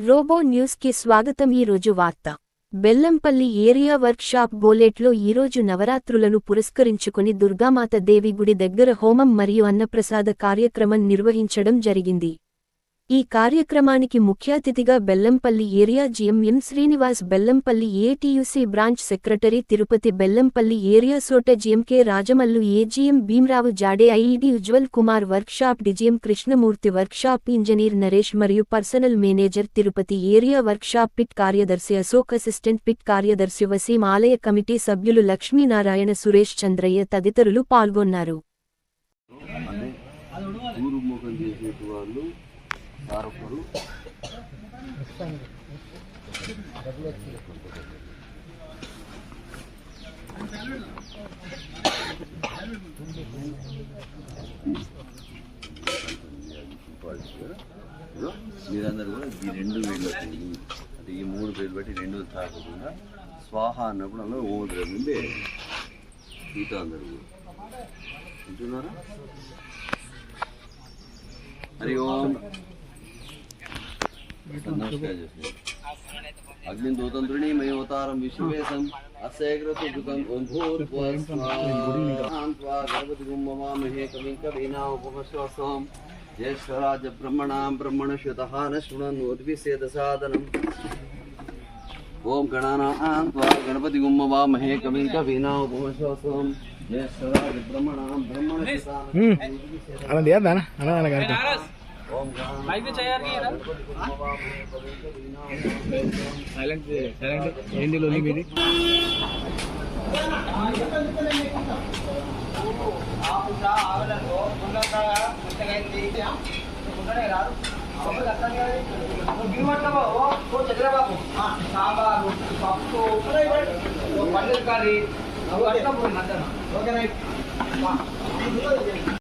Robo న్యూస్కి స్వాగతం ఈ రోజు వార్త. బెల్లంపల్లి ఏరియా వర్క్ షాప్ బోలెట్లో ఈరోజు నవరాత్రులను పురస్కరించుకుని దుర్గామాత దేవి గుడి దగ్గర హోమం మరియు అన్నప్రసాద కార్యక్రమం నిర్వహించడం జరిగింది. ఈ కార్యక్రమానికి ముఖ్య అతిథిగా Bellampalli area GMM Srinivas Bellampalli ATUC branch secretary Tirupati Bellampalli area సోట GMK Rajamallu AGM Bhimrao Jade IED Ujwal Kumar workshop DGM Krishnamurthy workshop engineer Naresh మరియు personal manager Tirupati area workshop pit కార్యదర్శి Ashok assistant pit కార్యదర్శి వసీం ఆలయ committee సభ్యులు లక్ష్మీనారాయణ సురేష్ చంద్రయ్య తదితరులు పాల్గొన్నారు. అంటే మీరందరూ కూడా ఈ రెండు వేలు అంటే ఈ మూడు వేలు బట్టి రెండు తాకకుండా స్వాహ అన్నప్పుడు అందులో ఓం ముందే ఈత అందరూ కూడా. వింటున్నారా హరి ఓం. अग्निन्दोतन्त्रिणी मयोतारं विश्ववेशम् अस्यैकृतभूर्भुवस्वान्त्वागर्भतिगुं ममामहे कविङ्कवीना उपपश्वस्वम् ज्येष्ठराज ब्रह्मणां ब्रह्मणश्रुतः न शृणन्नोद्विसेदसादनम् ॐ गणानां त्वा गणपतिगुं ममामहे कविङ्कवीना उपपश्वस्वम् ज्येष्ठराज కాదు? ఓం సైలెంట్ సైలెంట్ ఏంది లొల్లి మీది? సాంబారు పప్పు పన్నీర్ కర్రీ ఓకే రైట్.